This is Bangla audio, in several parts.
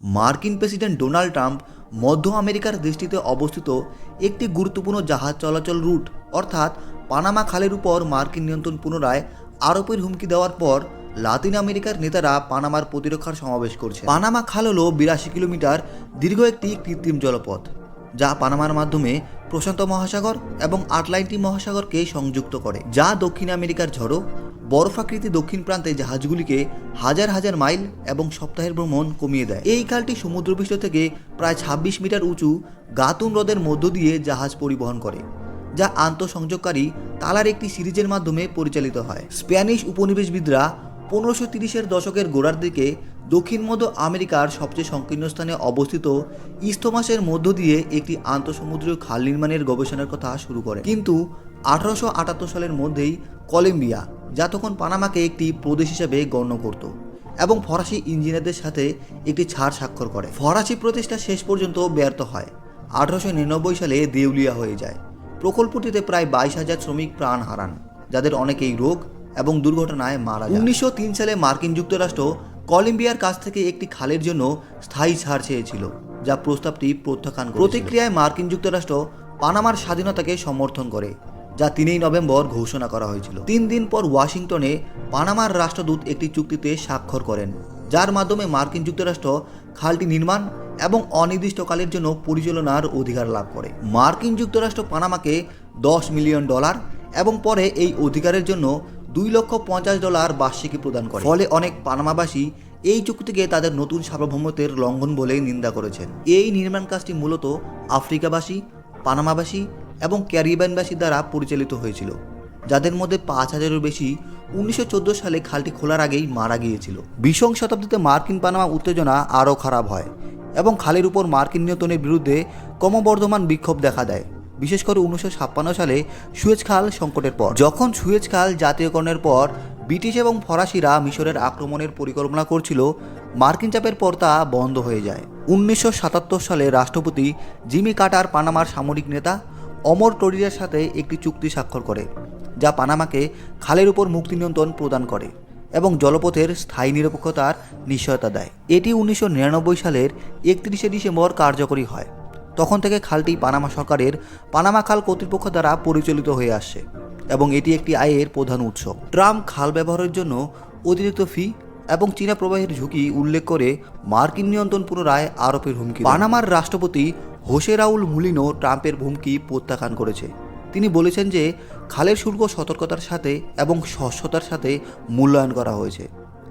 মার্কিন প্রেসিডেন্ট ডোনাল্ড ট্রাম্প মধ্য আমেরিকার দেশটিতে অবস্থিত একটি গুরুত্বপূর্ণ জাহাজ চলাচল রুট, অর্থাৎ পানামা খালের উপর মার্কিন নিয়ন্ত্রণ পুনরায় আরোপের হুমকি দেওয়ার পর লাতিন আমেরিকার নেতারা পানামার প্রতিরক্ষার সমাবেশ করছে পানামা খাল হল বিরাশি কিলোমিটার, দীর্ঘ একটি কৃত্রিম জলপথ, যা পানামার মাধ্যমে প্রশান্ত মহাসাগর এবং আটলান্টিক মহাসাগরকে সংযুক্ত করে, যা দক্ষিণ আমেরিকার ঝড়ো বরফাকৃতি দক্ষিণ প্রান্তে জাহাজগুলিকে হাজার হাজার মাইল এবং সপ্তাহের ভ্রমণ কমিয়ে দেয়। এই খালটি সমুদ্রপৃষ্ঠ থেকে প্রায় ছাব্বিশ মিটার উঁচু গাতুন হ্রদের মধ্য দিয়ে জাহাজ পরিবহন করে, যা আন্তঃসংযোগকারী তালার একটি সিরিজের মাধ্যমে পরিচালিত হয়। স্প্যানিশ উপনিবেশবিদরা পনেরোশো তিরিশের দশকের গোড়ার দিকে দক্ষিণ মধ্য আমেরিকার সবচেয়ে সংকীর্ণ স্থানে অবস্থিত ইস্তমাসের মধ্য দিয়ে একটি আন্তঃসমুদ্রীয় খাল নির্মাণের গবেষণার কথা শুরু করে। কিন্তু আঠারোশো আটাত্তর সালের মধ্যেই কলম্বিয়া যা তখন পানামাকে একটি প্রদেশ হিসেবে গণ্য করত এবং ফরাসি ইঞ্জিনিয়ারদের সাথে একটি ছাড় স্বাক্ষর করে। ফরাসি প্রতিষ্ঠা শেষ পর্যন্ত ব্যর্থ হয়। আঠারোশো নিরানব্বই সালে দেউলিয়া হয়ে যায়। প্রকল্পটিতে প্রায় বাইশ হাজার শ্রমিক প্রাণ হারান, যাদের অনেকেই রোগ এবং দুর্ঘটনায় মারা যায় উনিশশো তিন সালে মার্কিন যুক্তরাষ্ট্র কলম্বিয়ার কাছ থেকে একটি খালের জন্য স্থায়ী ছাড় চেয়েছিল, যা প্রস্তাবটি প্রত্যাখ্যান প্রতিক্রিয়ায় মার্কিন যুক্তরাষ্ট্র পানামার স্বাধীনতাকে সমর্থন করে। যা তিনই নভেম্বর ঘোষণা করা হয়েছিল। তিন দিন পর ওয়াশিংটনে পানামার রাষ্ট্রদূত একটি চুক্তিতে স্বাক্ষর করেন, যার মাধ্যমে মার্কিন যুক্তরাষ্ট্র খালটি নির্মাণ এবং অনির্দিষ্টকালের জন্য পরিচালনার অধিকার লাভ করে। মার্কিন যুক্তরাষ্ট্র পানামাকে দশ মিলিয়ন ডলার এবং পরে এই অধিকারের জন্য দুই লক্ষ পঞ্চাশ ডলার বার্ষিকী প্রদান করে। ফলে অনেক পানামাবাসী এই চুক্তিকে তাদের নতুন সার্বভৌমত্বের লঙ্ঘন বলে নিন্দা করেছেন। এই নির্মাণ কাজটি মূলত আফ্রিকাবাসী, পানামাবাসী এবং ক্যারিবিয়ানবাসী দ্বারা পরিচালিত হয়েছিল, যাদের মধ্যে পাঁচ হাজারেরও বেশি উনিশশো চোদ্দ সালে খালটি খোলার আগেই মারা গিয়েছিল। বিংশ শতাব্দীতে মার্কিন পানামা উত্তেজনা আরও খারাপ হয় এবং খালের উপর মার্কিন নিয়ন্ত্রণের বিরুদ্ধে ক্রমবর্ধমান বিক্ষোভ দেখা দেয়। বিশেষ করে উনিশশো ছাপ্পান্ন সালে সুয়েজ খাল সংকটের পর। যখন সুয়েজ খাল জাতীয়করণের পর ব্রিটিশ এবং ফরাসিরা মিশরের আক্রমণের পরিকল্পনা করছিল, মার্কিন চাপের পর তা বন্ধ হয়ে যায়। উনিশশো সাতাত্তর সালে রাষ্ট্রপতি জিমি কাটার পানামার সামরিক নেতা অমর টরিয়ার সাথে একটি চুক্তি স্বাক্ষর করে, যা পানামাকে খালের উপর মুক্তি নিয়ন্ত্রণ প্রদান করে এবং জলপথের স্থায়ী নিরপেক্ষতার নিশ্চয়তা দেয়। এটি উনিশশো নিরানব্বই সালের একত্রিশে ডিসেম্বর কার্যকরী হয়। তখন থেকে খালটি পানামা সরকারের পানামা খাল কর্তৃপক্ষ দ্বারা পরিচালিত হয়ে আসছে এবং এটি একটি আয়ের প্রধান উৎস। ট্রাম্প খাল ব্যবহারের জন্য অতিরিক্ত ফি এবং চীনা প্রবাহের ঝুঁকি উল্লেখ করে মার্কিন নিয়ন্ত্রণ পুনরায় আরোপের হুমকি পানামার রাষ্ট্রপতি হোসে রাউল মুলিনো ট্রাম্পের হুমকি প্রত্যাখ্যান করেছে। তিনি বলেছেন যে খালের শুল্ক সতর্কতার সাথে এবং স্বচ্ছতার সাথে মূল্যায়ন করা হয়েছে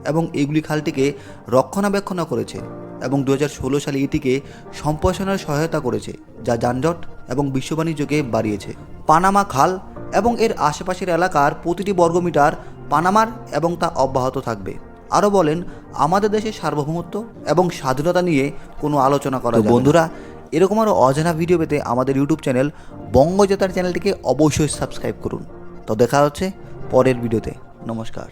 এবং এগুলি খালটিকে রক্ষণাবেক্ষণ করেছে এবং দু হাজার ষোলো সালে এটিকে সম্প্রসারণের সহায়তা করেছে যা যানজট এবং বিশ্ব বাণিজ্যকে বাড়িয়েছে। পানামা খাল এবং এর আশেপাশের এলাকার প্রতিটি বর্গমিটার পানামার এবং তা অব্যাহত থাকবে। আরও বলেন আমাদের দেশের সার্বভৌমত্ব এবং স্বাধীনতা নিয়ে কোনো আলোচনা করা বন্ধুরা এরকম আরও অজানা ভিডিও পেতে আমাদের ইউটিউব চ্যানেল বঙ্গজাতার চ্যানেলটিকে অবশ্যই সাবস্ক্রাইব করুন। তো দেখা হচ্ছে পরের ভিডিওতে নমস্কার।